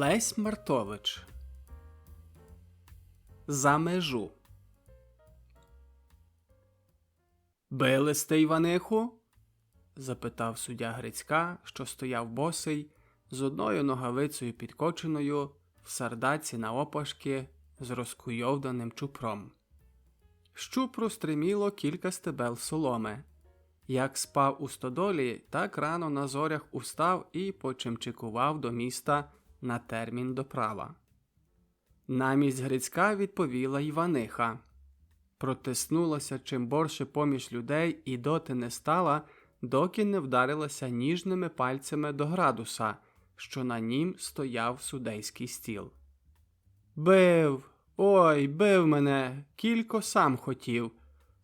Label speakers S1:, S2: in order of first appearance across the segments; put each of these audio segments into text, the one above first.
S1: Лесь Мартович За межу Били сте Іваниху? запитав суддя Грицька, що стояв босий, з одною ногавицею підкоченою, в сардаці на опашки, з розкуйовданим чупром. З чупру стриміло кілька стебел соломи. Як спав у стодолі, так рано на зорях устав і почимчикував до міста на термін доправа. Намість Грицька відповіла Іваниха. Протиснулася чим борше поміж людей і доти не стала, доки не вдарилася ніжними пальцями до градуса, що на нім стояв судейський стіл. Бив, ой, бив мене, кілько сам хотів,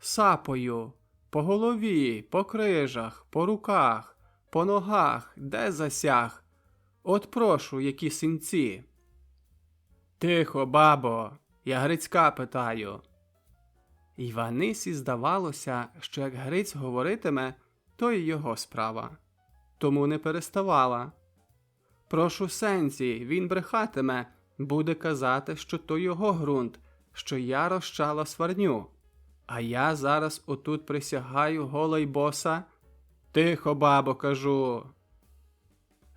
S1: сапою, по голові, по крижах, по руках, по ногах, де засяг. От прошу, які синці. Тихо, бабо, я Грицька питаю. Іванисі здавалося, що як Гриць говоритиме, то й його справа. Тому не переставала. Прошу сенсі, він брехатиме, буде казати, що то його ґрунт, що я розчала сварню. А я зараз отут присягаю гола боса. Тихо, бабо, кажу.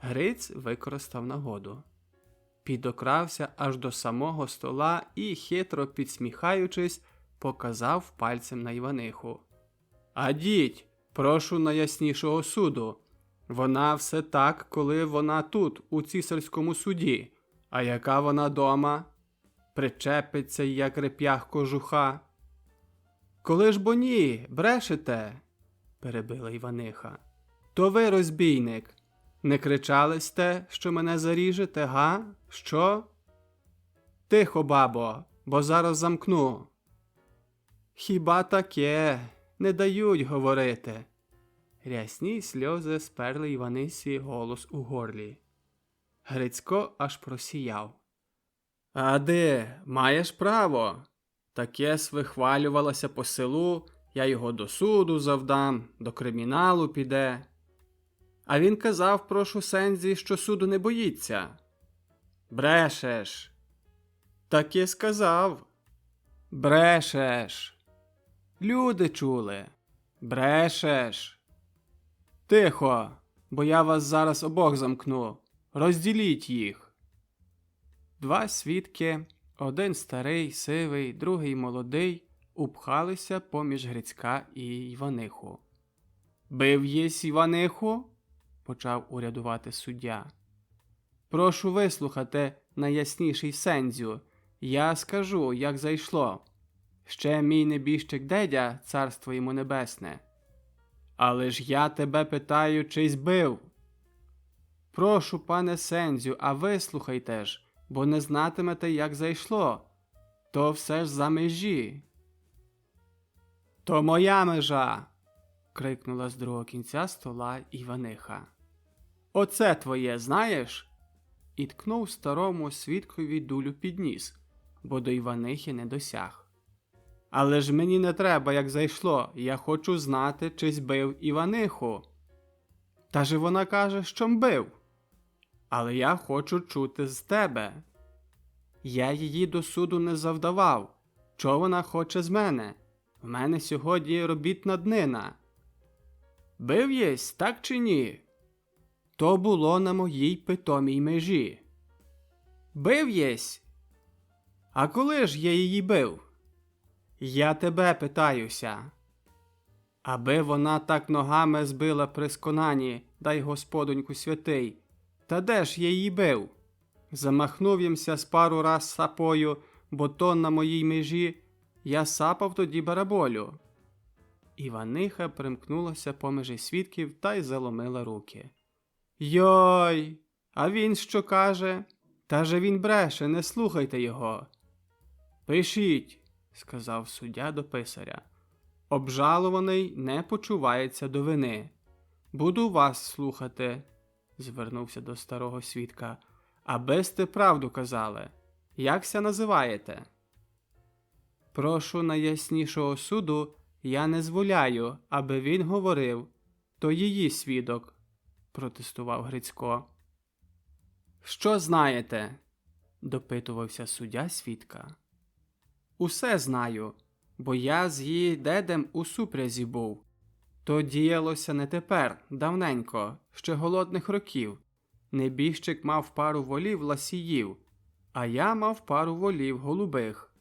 S1: Гриць використав нагоду. Підокрався аж до самого стола і, хитро підсміхаючись, показав пальцем на Іваниху. Адіть, прошу найяснішого суду. Вона все так, коли вона тут, у цісарському суді. А яка вона дома? Причепиться, як реп'ях кожуха. Коли ж бо ні, брешете, перебила Іваниха. То ви, розбійник, не кричали сте, що мене заріжете, га? Що? Тихо, бабо, бо зараз замкну. Хіба таке не дають говорити? Рясні сльози сперли Іванисі голос у горлі. Грицько аж просіяв. А де, маєш право? Таке свихвалювалося по селу, я його до суду завдам, до криміналу піде. А він казав, прошу сензі, що суду не боїться. Брешеш. Таке сказав. Брешеш. Люди чули. Брешеш. Тихо, бо я вас зараз обох замкну. Розділіть їх. Два свідки, один старий, сивий, другий молодий, упхалися поміж Грицька і Іваниху. Бив єсь Іваниху? Почав урядувати суддя. Прошу вислухати найясніший сензю. Я скажу, як зайшло. Ще мій небіжчик дедя, царство йому небесне. Але ж я тебе питаю, чи збив. Прошу, пане Сензю, а вислухайте ж, бо не знатимете, як зайшло. То все ж за межі. То моя межа. крикнула з другого кінця стола Іваниха. Оце твоє, знаєш? І ткнув старому свідкові дулю під ніс, бо до Іванихи не досяг. Але ж мені не треба, як зайшло, я хочу знати, чи збив Іваниху. Та же вона каже, що мбив. Але я хочу чути з тебе. Я її до суду не завдавав. Чого вона хоче з мене? В мене сьогодні робітна днина. Бив єсь, так чи ні? То було на моїй питомій межі. Бив єсь? А коли ж я її бив? Я тебе питаюся. Аби вона так ногами збила при сконані, дай господоньку святий. Та де ж я її бив? Замахнув їмся з пару раз сапою, бо то на моїй межі я сапав тоді бараболю. Іваниха примкнулася поміж свідків та й заломила руки. Йой, а він що каже? Та же він бреше, не слухайте його. Пишіть, сказав суддя до писаря. Обжалуваний не почувається до вини. Буду вас слухати, звернувся до старого свідка. Аби сте правду казали. Якся називаєте? Прошу найяснішого суду, я не зволяю, аби він говорив. То її свідок, протестував Грицько. Що знаєте? допитувався суддя свідка. Усе знаю, бо я з її дедем у супрязі був. То діялося не тепер, давненько, ще голодних років. Небіжчик мав пару волів ласіїв, а я мав пару волів голубих.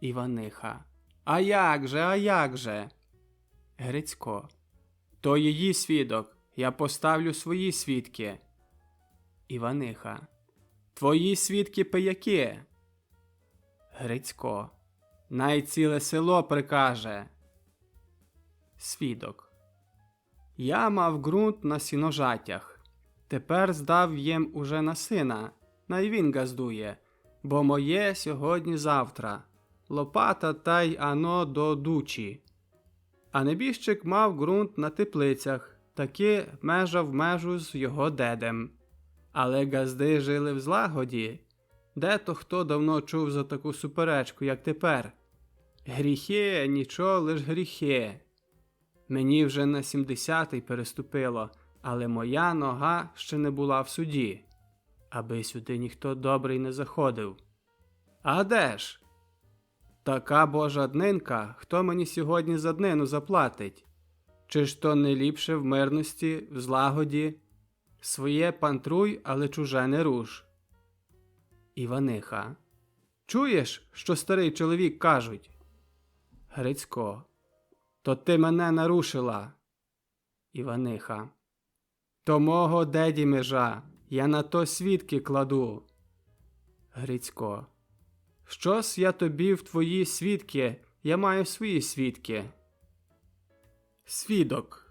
S1: Іваниха. А як же, а як же? Грицько. То її свідок. Я поставлю свої свідки. Іваниха. Твої свідки пияки. Грицько. Най ціле село прикаже. Свідок. Я мав ґрунт на сіножатях. Тепер здав їм уже на сина. Най він газдує, бо моє сьогодні завтра. Лопата та й ано до дучі. А небіжчик мав ґрунт на теплицях, таки межа в межу з його дедем. Але газди жили в злагоді. Де то хто давно чув за таку суперечку, як тепер? Гріхи, нічого лиш гріхи. Мені вже на сімдесятий переступило, але моя нога ще не була в суді, аби сюди ніхто добрий не заходив. А де ж? Така божа днинка, хто мені сьогодні за днину заплатить? Чи ж то не ліпше в мирності, в злагоді? Своє пантруй, але чуже не руш. Іваниха. Чуєш, що старий чоловік кажуть? Грицько. То ти мене нарушила. Іваниха. То мого деді межа, я на то свідки кладу. Грицько. Щось я тобі в твої свідки, я маю свої свідки. Свідок.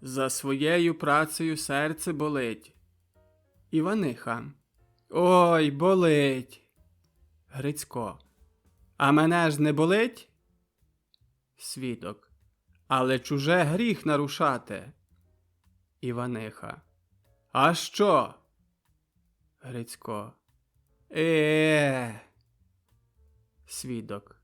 S1: За своєю працею серце болить. Іваниха. Ой, болить. Грицько. А мене ж не болить? Свідок. Але чуже гріх нарушати. Іваниха. А що? Грицько. Е. Свідок.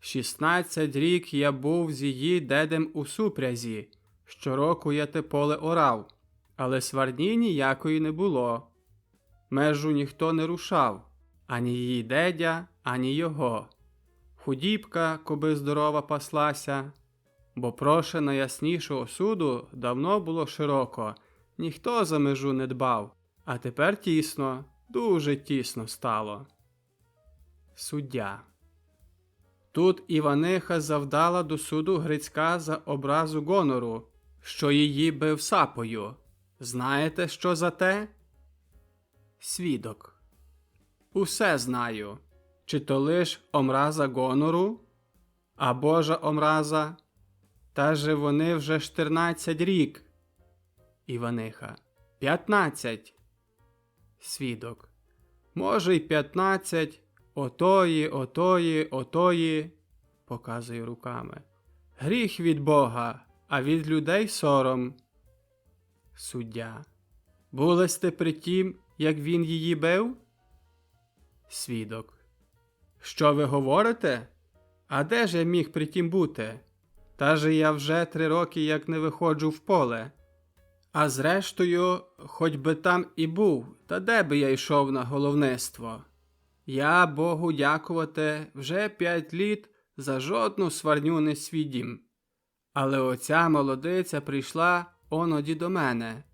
S1: Шістнадцять рік я був з її дедем у супрязі. Щороку я те поле орав, але сварні ніякої не було. Межу ніхто не рушав, ані її дедя, ані його. Худібка, коби здорова паслася, бо проше найяснішого суду давно було широко, ніхто за межу не дбав, а тепер тісно, дуже тісно стало. Суддя. Тут Іваниха завдала до суду Грицька за образу гонору, що її бив сапою. Знаєте, що за те? Свідок. Усе знаю. Чи то лиш омраза гонору, а Божа омраза? Та же вони вже штирнадцять рік. Іваниха. П'ятнадцять. Свідок. Може, й п'ятнадцять. Отої, отої, отої, показує руками. Гріх від Бога, а від людей сором. Суддя. Були сте при тім, як він її бив? Свідок. Що ви говорите? А де ж я міг при тім бути? Та же я вже три роки як не виходжу в поле. А зрештою, хоч би там і був, та де би я йшов на головництво? Я Богу дякувати вже п'ять літ за жодну сварню не свідім. Але оця молодиця прийшла оноді до мене.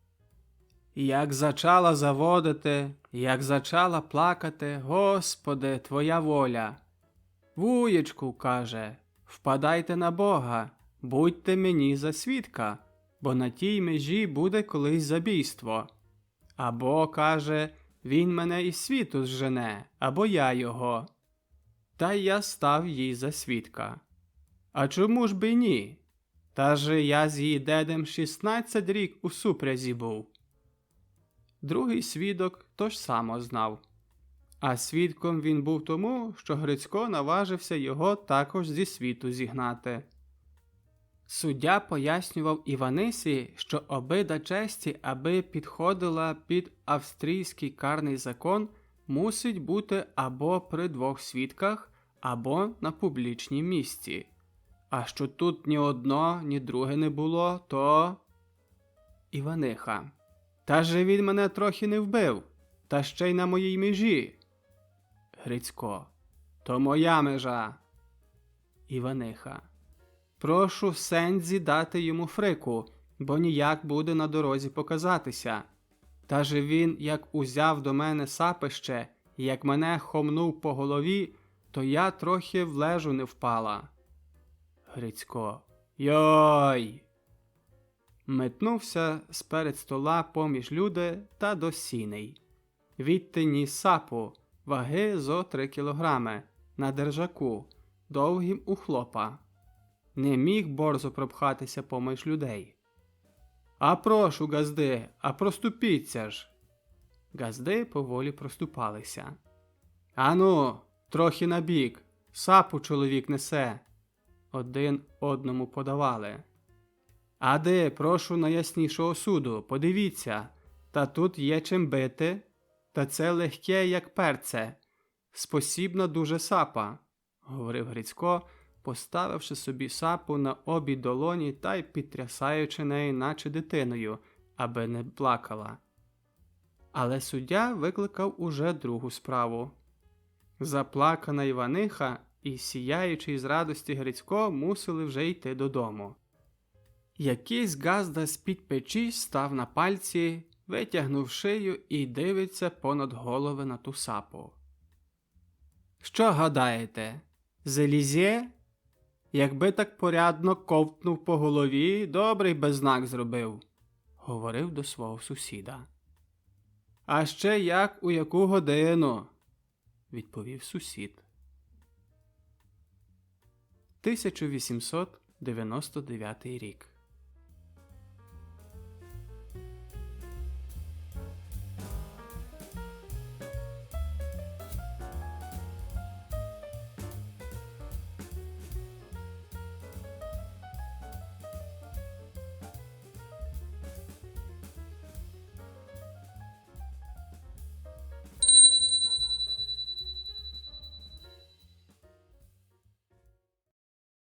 S1: Як зачала заводити, як зачала плакати, Господи, Твоя воля. Вуєчку, каже, впадайте на Бога, будьте мені за свідка, бо на тій межі буде колись забійство. Або, каже, він мене із світу зжене, або я його. Та я став їй за свідка. А чому ж би ні? Та же я з її дедем 16 рік у супрязі був. Другий свідок то ж само знав. А свідком він був тому, що Грицько наважився його також зі світу зігнати. Суддя пояснював Іванисі, що обида честі, аби підходила під австрійський карний закон, мусить бути або при двох свідках, або на публічній місці. А що тут ні одно, ні друге не було, то. Іваниха. Та же він мене трохи не вбив, та ще й на моїй межі. Грицько. То моя межа. Іваниха. Прошу Сензі дати йому фрику, бо ніяк буде на дорозі показатися. Та же він, як узяв до мене сапище, і як мене хомнув по голові, то я трохи в лежу не впала. Грицько. Йой. Метнувся сперед стола поміж люди та до сіней. Відти ніс сапу, ваги зо три кілограми, на держаку, довгим у хлопа. Не міг борзо пропхатися поміж людей. А прошу, газди, а проступіться ж. Газди поволі проступалися. Ану, трохи набік, сапу чоловік несе. Один одному подавали. Ади, прошу найяснішого суду, подивіться, та тут є чим бити, та це легке, як перце, спосібна дуже сапа, говорив Грицько, поставивши собі сапу на обі долоні та й підтрясаючи неї, наче дитиною, аби не плакала. Але суддя викликав уже другу справу. Заплакана Іваниха і сіяючий з радості Грицько мусили вже йти додому. Якийсь газда з-під печі став на пальці, витягнув шию і дивиться понад голови на ту сапу. Що гадаєте? Зелізє? Якби так порядно ковтнув по голові, добрий би знак зробив, говорив до свого сусіда. А ще як у яку годину? відповів сусід. 1899 рік.